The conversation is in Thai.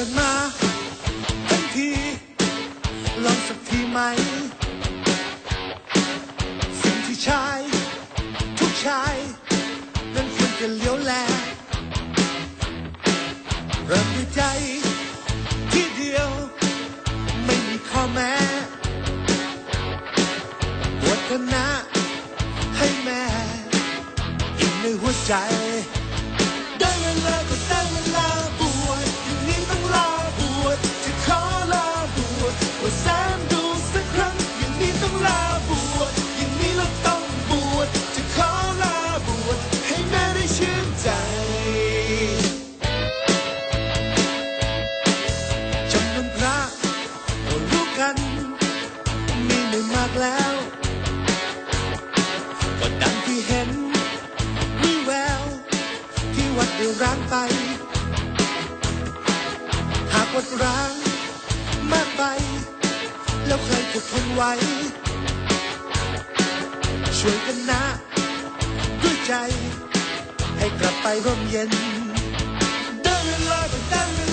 กิดมาทั้งทีลองสักทีไหม สิ่งที่ชาย ทุกชายนั้นควรจะเลี้ยวแล เริ่มด้วยใจ ที่เดียว ไม่มีข้อแม้วชคณะให้แม่อินในหัวใจ แล้ว ก็ดังที่เห็นวิแวว ที่วัดเดือร้างไป หากวัดร้างมากไป แล้วใครจะทนไหวช่วยกันนะ ด้วยใจ ให้กลับไปร่มเย็นได้เวลาก็ได้เวลา